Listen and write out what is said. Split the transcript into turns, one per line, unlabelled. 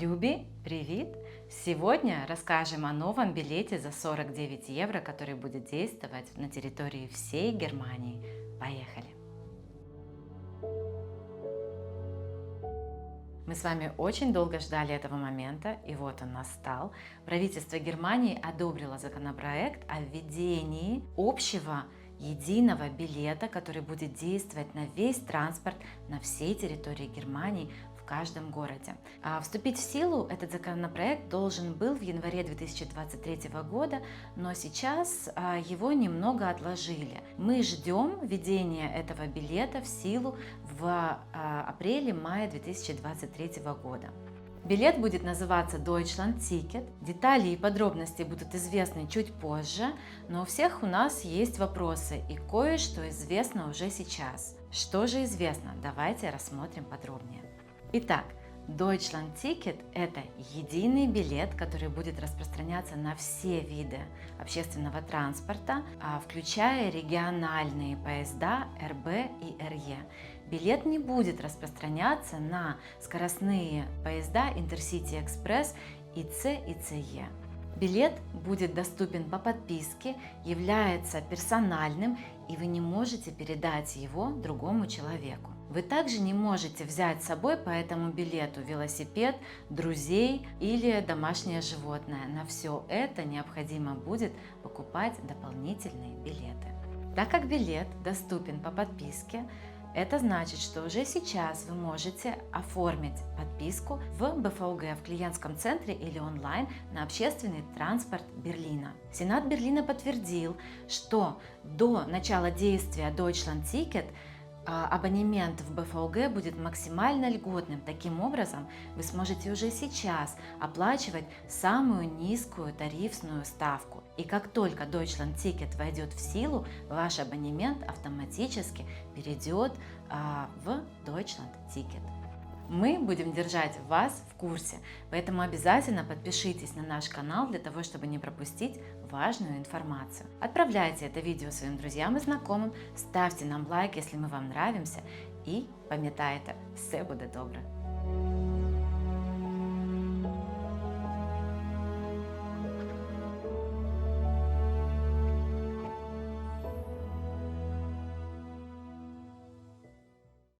Люби, привет! Сегодня расскажем о новом билете за 49 евро, который будет действовать на территории всей Германии. Поехали! Мы с вами очень долго ждали этого момента, и вот он настал. Правительство Германии одобрило законопроект о введении общего единого билета, который будет действовать на весь транспорт на всей территории Германии каждом городе. А вступить в силу этот законопроект должен был в январе 2023 года, но сейчас а, его немного отложили. Мы ждем введения этого билета в силу в а, апреле-мае 2023 года. Билет будет называться Deutschland Ticket. Детали и подробности будут известны чуть позже, но у всех у нас есть вопросы и кое-что известно уже сейчас. Что же известно? Давайте рассмотрим подробнее. Итак, Deutschland Ticket – это единый билет, который будет распространяться на все виды общественного транспорта, а, включая региональные поезда РБ и РЕ. Билет не будет распространяться на скоростные поезда Intercity Express ИЦ и ЦЕ. Билет будет доступен по подписке, является персональным, и вы не можете передать его другому человеку. Вы также не можете взять с собой по этому билету велосипед, друзей или домашнее животное. На все это необходимо будет покупать дополнительные билеты. Так как билет доступен по подписке, это значит, что уже сейчас вы можете оформить подписку в БФУГ в клиентском центре или онлайн на общественный транспорт Берлина. Сенат Берлина подтвердил, что до начала действия Deutschland Ticket – абонемент в БФОГ будет максимально льготным. Таким образом, вы сможете уже сейчас оплачивать самую низкую тарифную ставку. И как только Deutschland Ticket войдет в силу, ваш абонемент автоматически перейдет а, в Deutschland Ticket мы будем держать вас в курсе, поэтому обязательно подпишитесь на наш канал для того, чтобы не пропустить важную информацию. Отправляйте это видео своим друзьям и знакомым, ставьте нам лайк, если мы вам нравимся, и пам'ятайте, все будет добре.